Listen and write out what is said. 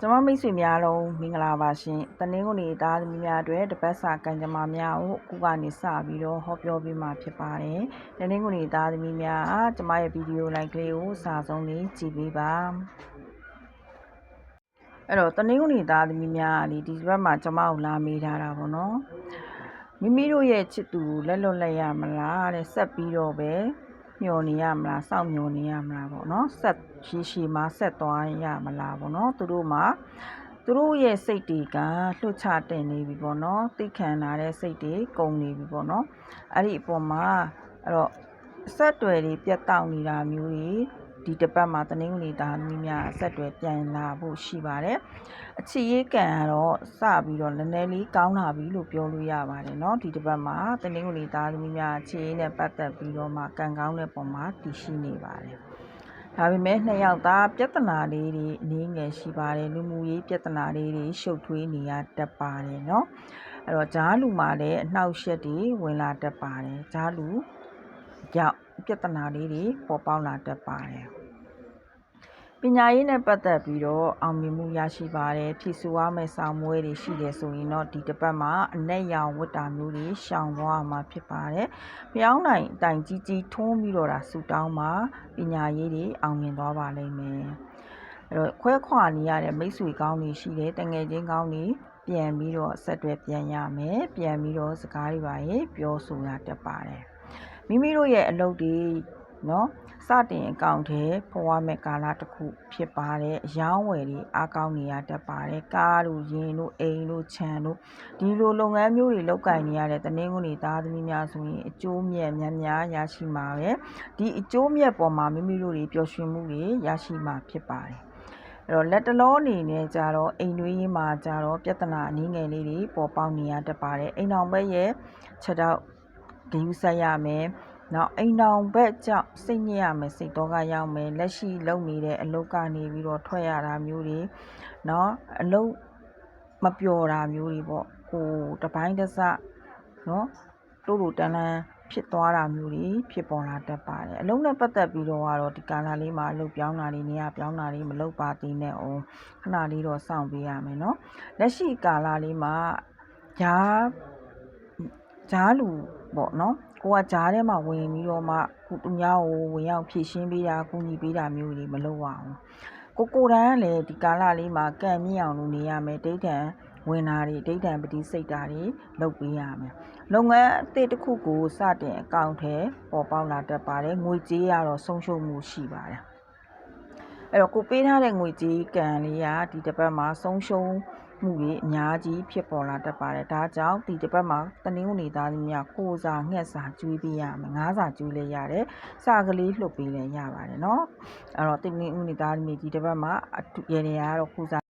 ကျမမိတ်ဆွေများလုံးမင်္ဂလာပါရှင်။တနင်္ဂနွေသားသမီးများအတွက်တပတ်စာကံကြမ္မာများကိုအခုကနေစပြီးတော့ဟောပြောပေးမှာဖြစ်ပါတယ်။တနင်္ဂနွေသားသမီးများအားကျမရဲ့ဗီဒီယိုလိုက်ကလေးကိုစာဆုံးလေးကြည့်ပေးပါ။အဲ့တော့တနင်္ဂနွေသားသမီးများကလေဒီဘက်မှာကျမကိုလာမေးထားတာပေါ့နော်။မိမိတို့ရဲ့ချစ်သူကိုလက်လွတ်လိုက်ရမလားတဲ့ဆက်ပြီးတော့ပဲ မျောနေရမလားစောင့်မျောနေရမလားပေါ့နော်ဆက်ရှိရှိမှဆက်သွားရမလားပေါ့နော်သူတို့မှာသူတို့ရဲ့စိတ်တွေကလှုပ်ချတင်နေပြီပေါ့နော်သိခံလာတဲ့စိတ်တွေကုန်နေပြီပေါ့နော်အဲ့ဒီအပေါ်မှာအဲ့တော့ဆက်တွယ်တွေပြတ်တောက်နေတာမျိုးတွေ ဒီတစ်ပတ်မှာတနင်္ဂနွေသားသမီးများဆက်တွယ်ပြန်လာဖို့ရှိပါတယ်အချစ်ရေးကံကတော့စပြီးတော့နည်းနည်းလေးကောင်းလာပြီလို့ပြောလို့ရပါတယ်เนาะဒီတစ်ပတ်မှာတနင်္ဂနွေသားသမီးများအချစ်ရေးနဲ့ပတ်သက်ပြီးတော့မှကံကောင်းတဲ့ပုံမှာတည်ရှိနေပါတယ်ဒါပေမဲ့နှစ်ယောက်သားပြဿနာလေးတွေအနည်းငယ်ရှိပါတယ်လူမှုရေးပြဿနာလေးတွေရှုပ်ထွေးနေရတတ်ပါတယ်เนาะအဲ့တော့ဂျားလူမှာလည်းအနှောက်အယှက်တွေဝင်လာတတ်ပါတယ်ဂျားလူကြောင့်ပြဿနာလေးတွေပေါ်ပေါက်လာတတ်ပါတယ် ပညာရေးနဲ့ပတ်သက်ပြီးတော့အောင်မြင်မှုရရှိပါတယ်ဖြည့်ဆူရမယ့်ဆောင်မွဲတွေရှိတယ်ဆိုရင်တော့ဒီတစ်ပတ်မှာအနက်ရောင်ဝတ်တာမျိုးတွေရှောင်သွားမှာဖြစ်ပါတယ်ဖျောင်းနိုင်တိုင်ကြီးကြီးထုံးပြီးတော့ဒါဆူတောင်းမှာပညာရေးတွေအောင်မြင်သွားပါလိမ့်မယ်အဲ့တော့ခွဲခွာနေရတဲ့မိတ်ဆွေကောင်းတွေရှိတယ်တငယ်ချင်းကောင်းတွေပြန်ပြီးတော့ဆက်တွဲပြန်ရမယ်ပြန်ပြီးတော့စကားတွေပါရေပြောဆိုရတတ်ပါတယ်မိမိတို့ရဲ့အလုပ်တွေ နော်စတင်အကောင့်ထဲပေါ်ရမယ့်ကာလတစ်ခုဖြစ်ပါတယ်အယောင်းဝယ်တွေအားကောင်းနေရတတ်ပါတယ်ကားတို့ရင်တို့အိမ်တို့ခြံတို့ဒီလိုလုပ်ငန်းမျိုးတွေလုပ်ကင်နေရတဲ့တနင်္ဂနွေသားသမီးများဆိုရင်အကျိုးမြတ်များများရရှိမှာပဲဒီအကျိုးမြတ်ပေါ်မှာမိမိတို့တွေပျော်ရွှင်မှုတွေရရှိမှာဖြစ်ပါတယ်အဲ့တော့လက်တလောအနေနဲ့ကြတော့အိမ်တွေးရေးမှာကြတော့ပြဿနာအနည်းငယ်လေးတွေပေါ်ပေါက်နေရတတ်ပါတယ်အိမ်အောင်ဘက်ရဲ့ချက်တော့ဂယူဆက်ရမယ် နောက်အိမ်တော်ဘက်ကြောင့်စိတ်ညစ်ရမယ်စိတ်တော့ကရောက်မယ်လက်ရှိလုပ်နေတဲ့အလုပ်ကနေပြီးတော့ထွက်ရတာမျိုးတွေနော်အလုပ်မပျော်တာမျိုးတွေပေါ့ကိုတပိုင်းတစ်စနော်တို့လိုတန်းလန်းဖြစ်သွားတာမျိုးတွေဖြစ်ပေါ်လာတတ်ပါတယ်အလုံးနဲ့ပတ်သက်ပြီးတော့ကတော့ဒီကာလလေးမှာအလုပ်ပြောင်းတာတွေနေရာပြောင်းတာတွေမလုပ်ပါသေးနဲ့အောင်ခဏလေးတော့စောင့်ပေးရမယ်နော်လက်ရှိကာလလေးမှာဂျားဂျားလူပေါ့နော် ကိုကဂျားထဲမှာဝင်ပြီးတော့မှခုသူများကိုဝင်ရောက်ဖြည့်ရှင်းပေးတာကူညီပေးတာမျိုးတွေမလုပ်ရအောင်ကိုကိုတန်းကလည်းဒီကာလလေးမှာကံမြင့်အောင်လုပ်နေရမယ်ဒိဋ္ဌံဝင်တာတွေဒိဋ္ဌံပတိစိတ်တာတွေလုပ်ပေးရမယ်လုပ်ငန်းအသစ်တစ်ခုကိုစတင်အကောင့်ထဲပေါ်ပေါက်လာတတ်ပါတယ်ငွေကြေးရတော့ဆုံးရှုံးမှုရှိပါတယ်အဲ့တော့ကိုပေးထားတဲ့ငွေကြေးကံလေးကဒီတစ်ပတ်မှာဆုံးရှုံး မှုတွေအများကြီးဖြစ်ပေါ်လာတတ်ပါတယ်။ဒါကြောင့်ဒီတစ်ပတ်မှာတနင်္ဂနွေသားသမီးများကိုစာငှက်စာကျွေးပေးရမယ်။ငါးစာကျွေးလည်းရတယ်။စာကလေးလှုပ်ပေးလည်းရပါတယ်နော်။အဲ့တော့တနင်္ဂနွေသားသမီးဒီတစ်ပတ်မှာအရနေရတော့ကိုစာ